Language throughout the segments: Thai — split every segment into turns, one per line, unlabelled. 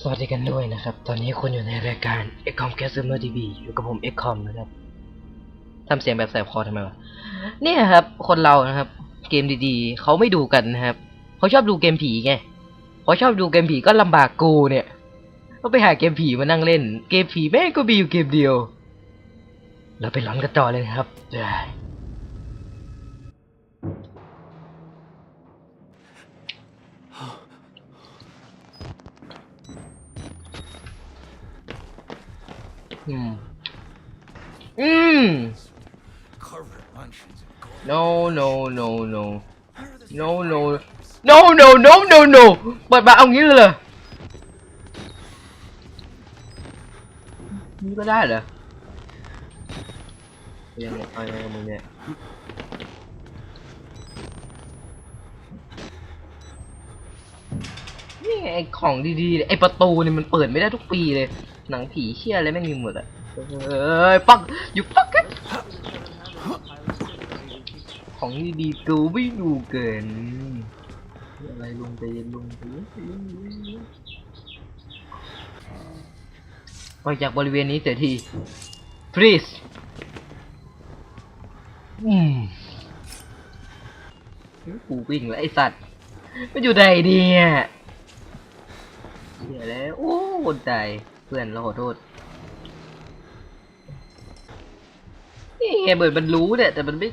สวัสดีกันด้วยนะครับ ตอนนี้คุณอยู่ในรายการ e c o m c a s t e r TV อยู่กับผม e c o m นะครับทำเสียงแบบแสบคอทำไมวะเนี่ยครับ คนเรานะครับ เกมดีๆเขาไม่ดูกันนะครับเขาชอบดูเกมผีไงเขาชอบดูเกมผีก็ลำบากกูเนี่ยก็ไปหาเกมผีมานั่งเล่น เกมผีแม่งก็มีอยู่เกมเดียวเราไปร้อนกันต่อเลยนะครับได้ อืม อืม no no no no no no no no no no no เปิดมาเอางี้เลยหรอนี่ก็ได้เหรอยังไงเอายังไงมึงเนี่ยนี่ไงไอ้ของดีๆเลยไอ้ประตูเนี่ยมันเปิดไม่ได้ทุกปีเลย หนังผีเชี่ยอะไรแม่งมีหมดอะเอ้ยปักอยู่ปักกันของดีๆกูไม่ดูเกินอะไรลงไปลงไปออกจากบริเวณนี้เสียที please อืมกูวิ่งแล้วไอสัตว์มันอยู่ไหนเนี่ยเสียแล้ว โอ้คนใจ พื่อนเราขอโทษนี่ไงเบิร์ดมันรู้เนี่ยแต่มันไม่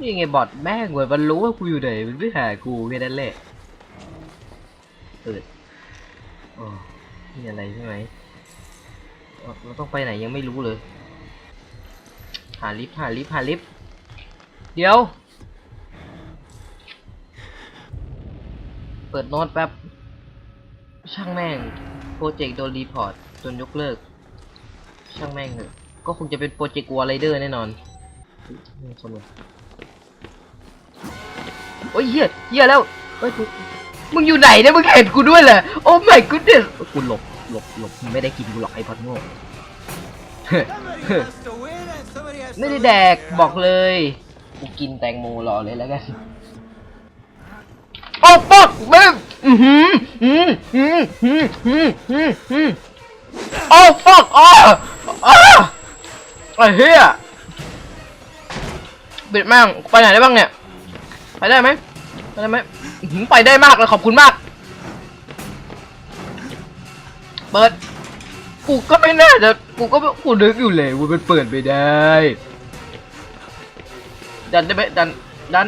นี่ไงบอทแม่งเว้ยมันรู้ว่ากูอยู่ไหนมันไม่หากูแค่นั้นแหละเปิดอ๋อนี่อะไรใช่ไหมเราต้องไปไหนยังไม่รู้เลย หาลิฟต์หาลิฟต์หาลิฟต์เดี๋ยว เปิดโน้ตแป๊บ ช่างแม่ง โปรเจกต์โดนรีพอร์ตจนยกเลิก ช่างแม่งเถอะก็คงจะเป็นโปรเจกต์วอลไรเดอร์แน่นอนอุ๊ยนี่คนวะโอ้ยเหี้ยเหี้ยแล้วเฮ้ยกูมึงอยู่ไหนเนี่ยมึงเห็นกูด้วยเหรอโอ้ my goodness กูหลบหลบหลบไม่ได้กินกูหรอกไอ้พัดโง่ไม่ได้แดกบอกเลย กูกินแตงโมรอเลยแล้วกัน โอ้ปักแม่งอือหืออือหือหือหือหือหือโอ้ฟักอ้าอ้าไอ้เหี้ยบิดแม่งไปไหนได้บ้างเนี่ยไปได้ไหมไปได้ไหมอื้อหือไปได้มากเลยขอบคุณมาก เปิด กูก็ไม่น่าจะกูก็ไม่กูนึกอยู่เลยว่ามันเปิดไม่ได้ดันได้ไหมดันดัน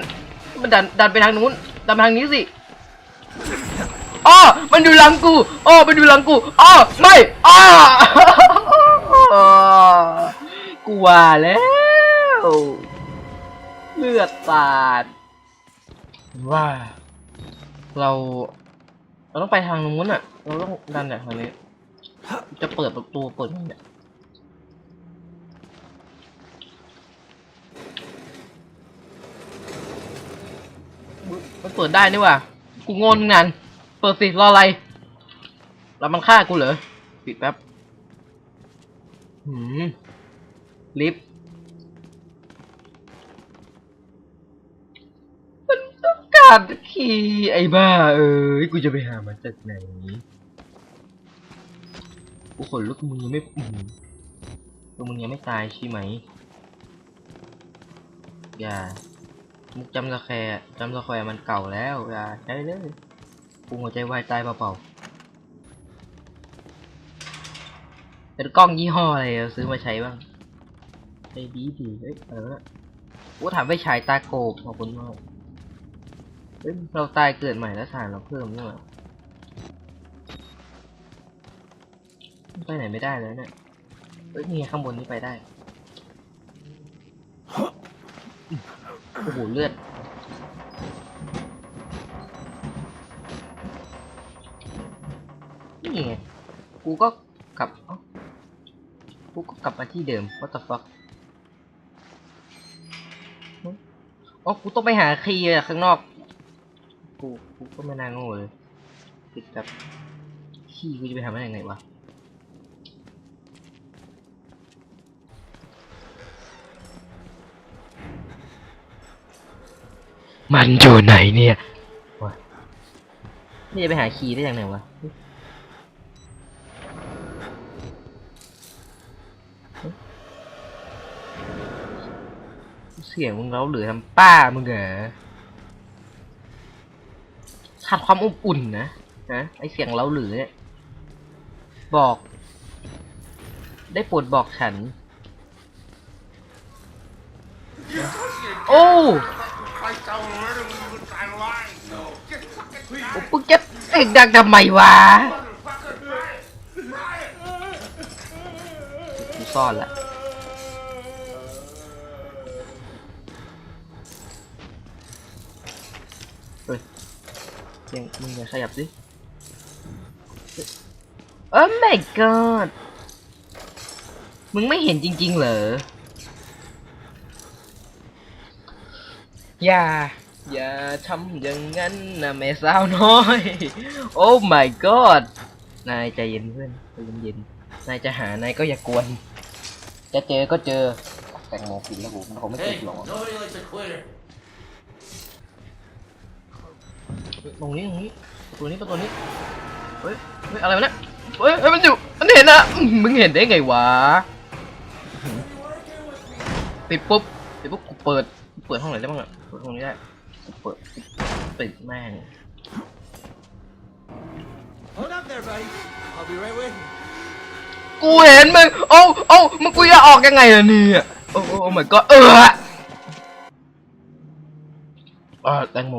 มันดันดันไปทางนู้น ดันไปทางนี้สิอ้อมันอยู่หลังกูอ้อมันอยู่หลังกูอ้อไม่อ้อกูว่าแล้วเลือดสาดว่า เรา เราต้องไปทางนู้นอะ เราต้องดันจากทางนี้ จะเปิดประตูเปิดยังเนี่ย เปิดได้นี่ว่ะกูงงงานเปิดสิรออะไร แล้วมันฆ่ากูเหรอปิดแป๊บหืมลิฟต์มันต้องการขี่ไอ้บ้า เอ้ยกูจะไปหามันจากไหนกูขนลุกมึงยังไม่อื้อตัวมึงยังไม่ตายใช่ไหม อย่า มุกจำสแควร์จำสแควร์มันเก่าแล้วอย่าใช้เลยกูหัวใจวายตายเปล่าๆเป็นกล้องยี่ห้ออะไรซื้อมาใช้บ้างไอ้ดีดีเฮ้ยอะไรวะเนี่ยกูถามไปฉายตาโกบขอบคุณมากเฮ้ยเราตายเกิดใหม่แล้วถ่านเราเพิ่มนี่หว่าไปไหนไม่ได้เลยเนี่ยเอ้ยนี่ข้างบนนี้ไปได้ โอ้โหเลือดนี่ไงกูก็กลับเอ้ากูก็กลับมาที่เดิม what the fuck อ๋อกูต้องไปหาคีย์ข้างนอก กู กูก็ไม่น่าโง่เลยติดกับคีย์กูจะไปหามันยังไงวะ มันอยู่ไหนเนี่ยนี่จะไปหาคีย์ได้ยังไงวะเสียงมึงเล้าหรือทำป้ามึงเหรอขาดความอบอุ่นนะนะไอเสียงเล้าหรือเนี่ยบอก ได้โปรดบอกฉัน โอ้ โอ้ปุ๊กจะเสียงดังทำไมวะกูซ่อนละเฮ้ยยังมึงอย่าขยับสิโอ้ my god มึงไม่เห็นจริง ๆ เหรอ อย่า อย่าทำอย่างนั้นนะแม่สาวน้อย โอ้ my god นายใจเย็นเพื่อนใจเย็นๆนายจะหานายก็อย่ากวน จะเจอก็เจอ แตงโมกินแล้วกูมันคงไม่ติด
Hey,
หรอก
nobody likes a quitter.
ตรงนี้ตรงนี้ตัวนี้ตัวนี้เฮ้ยเฮ้ยอะไรวะเนี่ยเฮ้ยเฮ้ยมันอยู่มันเห็นอะอื้อมึงเห็นได้ไงวะปิดปุ๊บปิดปุ๊บกูเปิดกูเปิดห้องไหนได้บ้างอะ เปิดห้องนี้ได้กูเปิดปิดแม่ง
Hold up there, buddy. I'll be right with you.
กูเห็นมึงโอ้โอ้มึงกูจะออกยังไงล่ะเนี่ยโอ้โอ้ my god เออเออแตงโม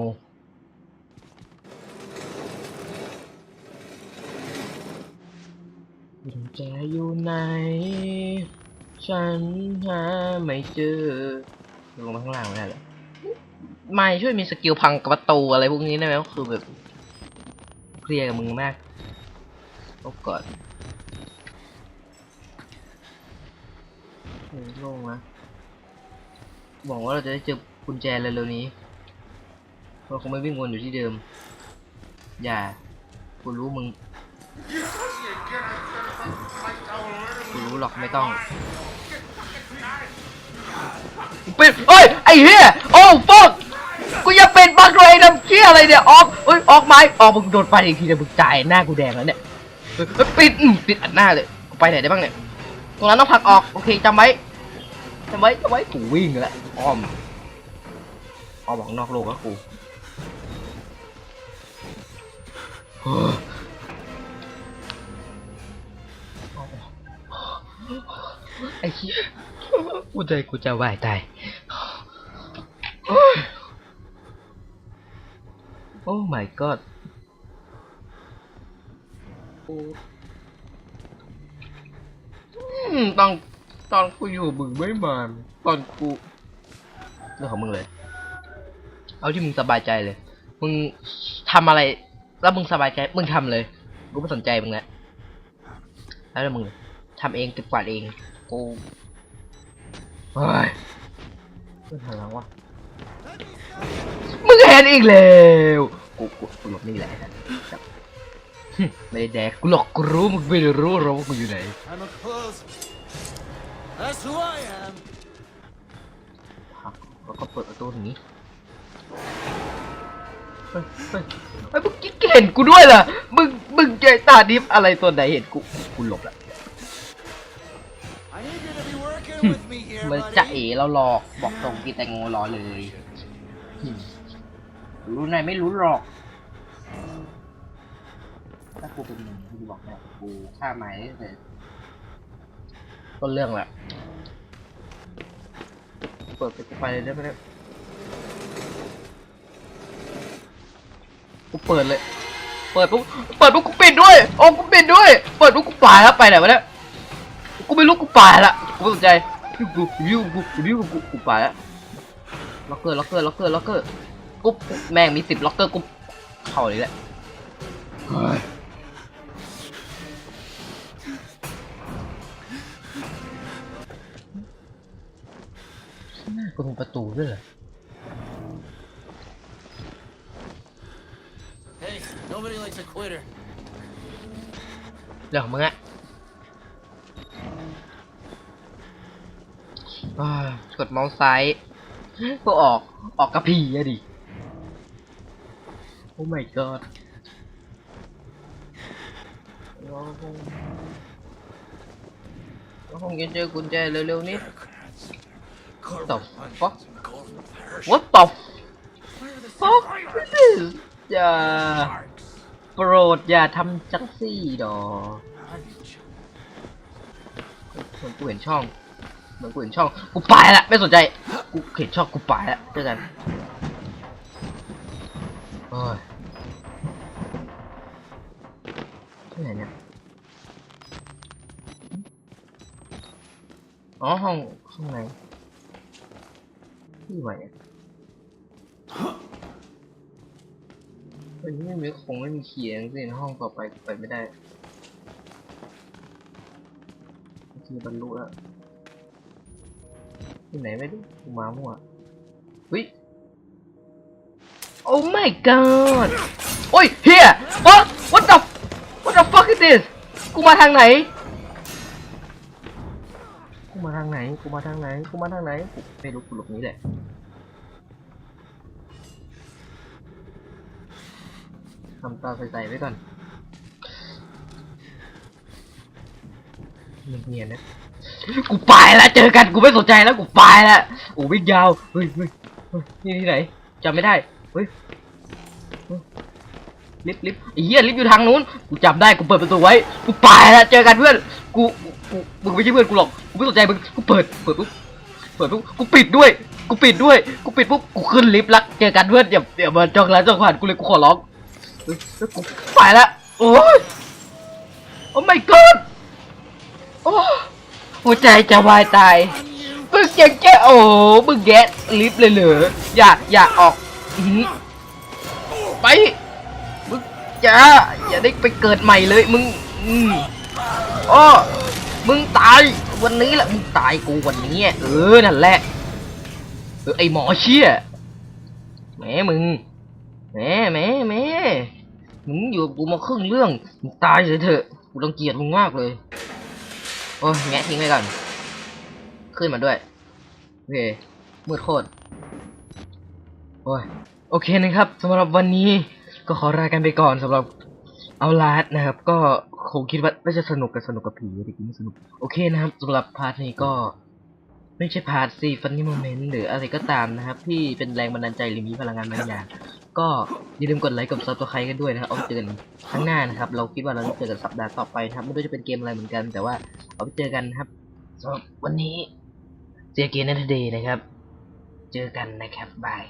กุญแจอยู่ไหน ฉันหาไม่เจอลงมาข้างล่างไม่ได้เหรอ ไม่ช่วยมีสกิลพังประตูอะไรพวกนี้ได้ไหมก็คือแบบเคลียร์กับมึงมากโอ้ก่อนโล่งนะหวังว่าเราจะได้เจอกุญแจเร็วๆนี้เราคงไม่วิ่งวนอยู่ที่เดิม อย่ากูรู้มึงกูรู้หรอกไม่ต้องปิดเอ้ย ไอ้เหี้ย โอ้ฟอก กูจะเป็นบักเลยนะเชี่ยอะไรเนี่ยออกเอ้ยออกไม้ออกมึงโดนไปอีกทีเดียวมึงจ่ายหน้ากูแดงแล้วเนี่ยปิดปิดอัดหน้าเลยกูไปไหนได้บ้างเนี่ยตรงนั้นต้องผลักออกโอเคจำไว้จำไว้จำไว้กูวิ่งแล้วอ้อมอ้อมออกนอกโลกแล้วกูไอ้เหี้ยกูใจกูจะวายตาย โอ้ my god โอ้อืมตอนตอนกูอยู่มึงไม่มาตอนกูเรื่องของมึงเลย เอาที่มึงสบายใจเลย มึงทำอะไร แล้วมึงสบายใจ มึงทำเลยกูไม่สนใจมึงแล้วแล้วแต่มึงทำเองเก็บกวาดเองกูเฮ้ยเพื่อนหันหลังวะ มึงเห็นอีกแล้วกูกูกูหลบนี่แหละจับหึไม่ได้แดกกูหลอกกูรู้มึงไม่รู้หรอกว่ากูอยู่ไหน
I'm a close. That's who I am.
ครับแล้วก็เปิดประตูอย่างนี้เฮ้ยเฮ้ยเฮ้ยมึงเห็นกูด้วยเหรอมึง มึงใจตาดิฟอะไรตัวไหนเห็นกู กูหลบละ
I need you to be working with me here,
มันจะเอ๋
buddy.
เราหลอก บอกตรงกินแตงโมรอเลยหึ รู้ไหนไม่รู้หรอก ถ้ากูเป็นมึงกูบอกแม่กูฆ่าไม้แต่ต้นเรื่องแหละ เปิดไปเลยได้ไหมเนี่ยกูเปิดเลย เปิดปุ๊บ เปิดปุ๊บกูปิดด้วย โอ้กูปิดด้วย เปิดปุ๊บกูปายแล้วไปไหนวะเนี่ย กูไม่รู้กูปลายละ กูไม่สนใจกูกูวิวกูวิวกูกูปลายละล็อกเกอร์ล็อกเกอร์ล็อกเกอร์ล็อกเกอร์ กูแม่งมีสิบล็อกเกอร์กูเข้าเลยแหละเฮ้ยข้างหน้ากูมีประตูด้วยเหรอ
Hey, nobody likes a quitter.
เรื่องของมึงอะอ่ากดเมาส์ซ้ายก็ออกออกกระพีอะดิ โอ้ my god เราคงเราคงจะเจอกุญแจเร็วๆนี้ the fuck what the fuck this อย่าโปรดอย่าทำจังซี่ดอกเหมือนกูเห็นช่อง เหมือนกูเห็นช่อง กูไปละไม่สนใจ กูเห็นช่องกูไปละเจอกันโที่ไหนเนี่ยอ๋อห้องข้างในที่ไหนอะเฮ้ยไม่มีคงไม่มีเขียงสิห้องต่อไปไปไม่ได้ทีบรรลุแล้วที่ไหนไม่รู้กูมามั่วเฮ้ย Oh my god โอ้ยเฮีย what what the is this กูมาทางไหน กูมาทางไหน กูมาทางไหน กูมาทางไหนกูไม่รู้กูหลบนี้แหละ ทำตาใสๆไว้ก่อนเนียนๆนะ กูไปแล้วเจอกัน กูไม่สนใจแล้ว กูไปแล้วโอ้วิ่งยาว เฮ้ยเฮ้ยเฮ้ยนี่ที่ไหนจำไม่ได้ เฮ้ย ลิฟต์ลิฟไอ้เหี้ยลิฟต์อยู่ทางนู้นกูจำได้กูเปิดประตูไว้กูไปแล้วเจอกันเพื่อนกูกูมึงไม่ใช่เพื่อนกูหรอกกูไม่สนใจมึงกูเปิดเปิดปุ๊บเปิดปุ๊บกูปิดด้วยกูปิดด้วยกูปิดปุ๊บกูขึ้นลิฟต์ละเจอกันเพื่อนอย่าอย่ามาจองร้านจองผ่านกูเลยกูขอร้องกูไปแล้วโอ้ยโอ้ my god โอ้หัวใจจะวายตายมึงยังแกโอ้มึงแกะลิฟต์เลยเหรออย่าอย่าออกอือไป อย่าอย่าได้ไปเกิดใหม่เลยมึงอืมอ้อมึงตายวันนี้แหละมึงตายกูวันนี้เออนั่นแหละเออไอหมอเชี่ยแหมมึงแหมแหมแหมมึงอยู่กูมาครึ่งเรื่องมึงตายเลยเถอะกูรังเกียจมึงมากเลยโอ้ยแงะทิ้งไว้ก่อนขึ้นมาด้วยโอเคมืดโคตรโอ้ยโอเคนะครับสำหรับวันนี้ ก็ขอลากันไปก่อนสำหรับเอาลาดนะครับ ก็คงคิดว่าน่าจะสนุกกับสนุกกับผีแต่กินไม่สนุก โอเคนะครับสำหรับพาร์ทนี้ก็ไม่ใช่พาร์ทซีฟันนี่โมเมนต์หรืออะไรก็ตามนะครับ ที่เป็นแรงบันดาลใจหรือมีพลังงานบางอย่างก็อย่าลืมกดไลค์กดซับสไครต์กันด้วยนะครับเอาเจอกันข้างหน้านะครับ เราคิดว่าเราจะเจอกันสัปดาห์ต่อไปครับ ไม่รู้จะเป็นเกมอะไรเหมือนกัน แต่ว่าเอาไปเจอกันครับสำหรับวันนี้เจอเกมนันเดย์นะครับ เจอกันนะครับบาย